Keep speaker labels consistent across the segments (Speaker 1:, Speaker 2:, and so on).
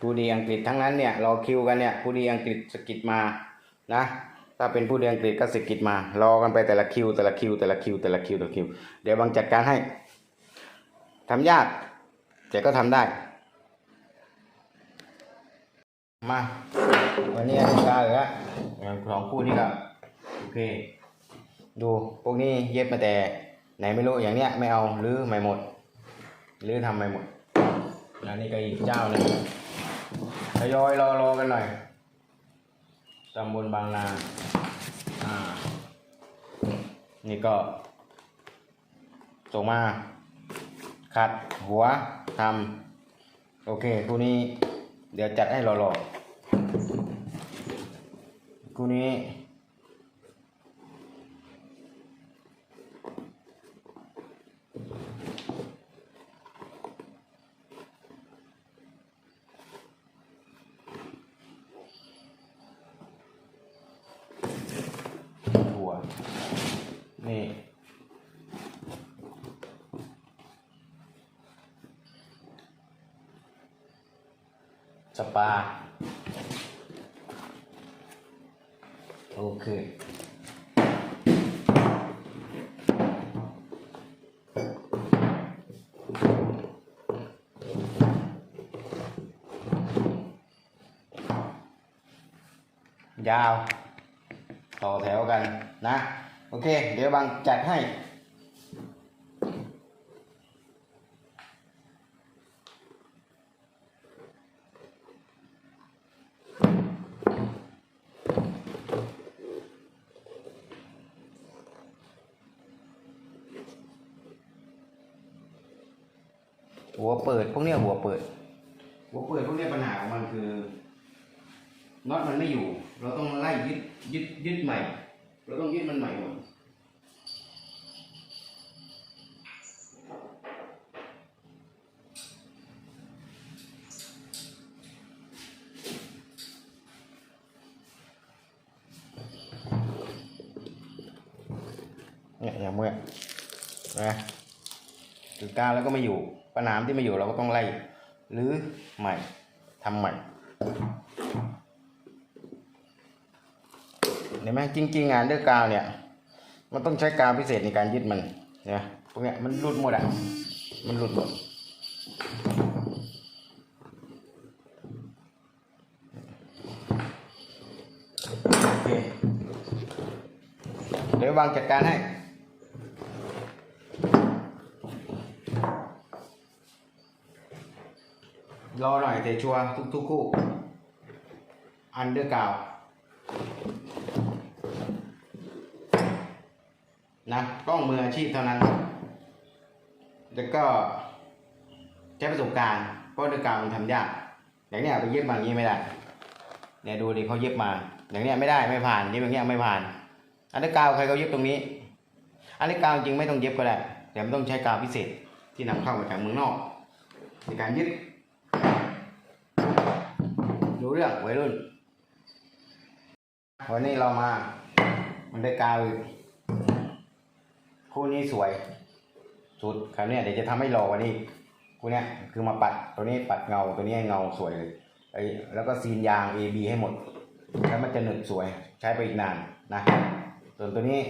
Speaker 1: ผู้ดีอังกฤษทั้งนั้นเนี่ยรอคิวกันเนี่ยผู้ดีอังกฤษสกิดมานะถ้าเป็นผู้ดีอังกฤษก็สกิดมารอกันไปแต่ละคิว แต่ละคิว แต่ละคิว แต่ละคิวแต่ละคิว เดี๋ยวบางจัดการให้ทำยากแต่ก็ทำได้ มา วันนี้ลูกค้าเหลืออย่างของคู่นี้ก็โอเค ดูพวกนี้เย็บมาแต่ไหนไม่รู้อย่างเนี้ยไม่เอาหรือไม่หมดหรือทำไม่หมดแล้วนี่ก็อีกเจ้าหนึง ทยอยรอรอกันหน่อยตำบลบางนาอ่า นี่ก็ส่งมา ขัดหัวทำโอเคคู่นี้ เดี๋ยวจัดให้รอรอคู่นี้ หัว นี่ สปา โอเค ยาว ต่อแถวกันนะ โอเค เดี๋ยวบางจัดให้ หัวเปิด พวกเนี้ยหัวเปิด หัวเปิดพวกเนี้ยปัญหาของมันคือน็อตมันไม่อยู่ เราต้องไล่ยึดยึดยึดใหม่ เราต้องยึดมันใหม่หมดเนี่ยอย่างเมื่อนะ ถึงกลางแล้วก็ไม่อยู่ปัญหาที่ไม่อยู่เราก็ต้องไล่หรือใหม่ทำใหม่เห็นไหมจริงๆงานด้วยกาวเนี่ย มันต้องใช้กาวพิเศษในการยึดมันเนี่ยพวกเนี้ยมันหลุดหมดอะมันหลุดหมดโอเคเดี๋ยววางจัดการให้ รอหน่อยเตะชัวร์ทุกๆคู่อันเดอร์กาวนะกล้องมืออาชีพเท่านั้น แล้วก็ใช้ประสบการณ์เพราะเรื่อการมันทำยาก อย่างเนี้ยไปเย็บมาอย่างนี้ไม่ได้เนี่ยดูดิเขาเย็บมา อย่างเนี้ยไม่ได้ไม่ผ่านเย็บอย่างเงี้ยไม่ผ่าน อันนี้กาวใครเขาเย็บตรงนี้ อันนี้กาวจริงไม่ต้องเย็บก็ได้แต่มันต้องใช้กาวพิเศษที่นำเข้ามาจากเมืองนอกในการยึด รู้เรื่องวัยรุ่น วันนี้เรามา มันได้กาวอีกคู่นี้สวย สุดคราวเนี้ยเดี๋ยวจะทำให้หล่อกว่านี้คู่เนี้ยคือมาปัดตัวนี้ปัดเงาตัวนี้ให้เงาสวยเลยไอ้แล้วก็ซีนยาง A B ให้หมด แล้วมันจะหนึบสวย ใช้ไปอีกนานนะ ส่วนตัวนี้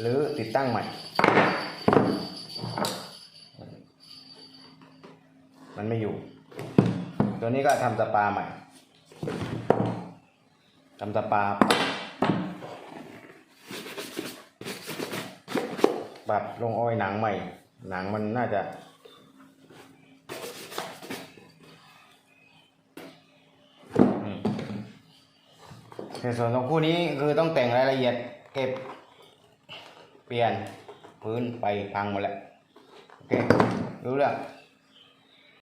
Speaker 1: หรือติดตั้งใหม่ มันไม่อยู่ ตัวนี้ก็ทำสปาใหม่ทำสปาปรับลงออยหนังใหม่ หนังมันน่าจะอืมในส่วนของคู่นี้คือต้องแต่งรายละเอียดเก็บ เปลี่ยนพื้นไปพังหมดแล้ว โอเค รู้เรื่อง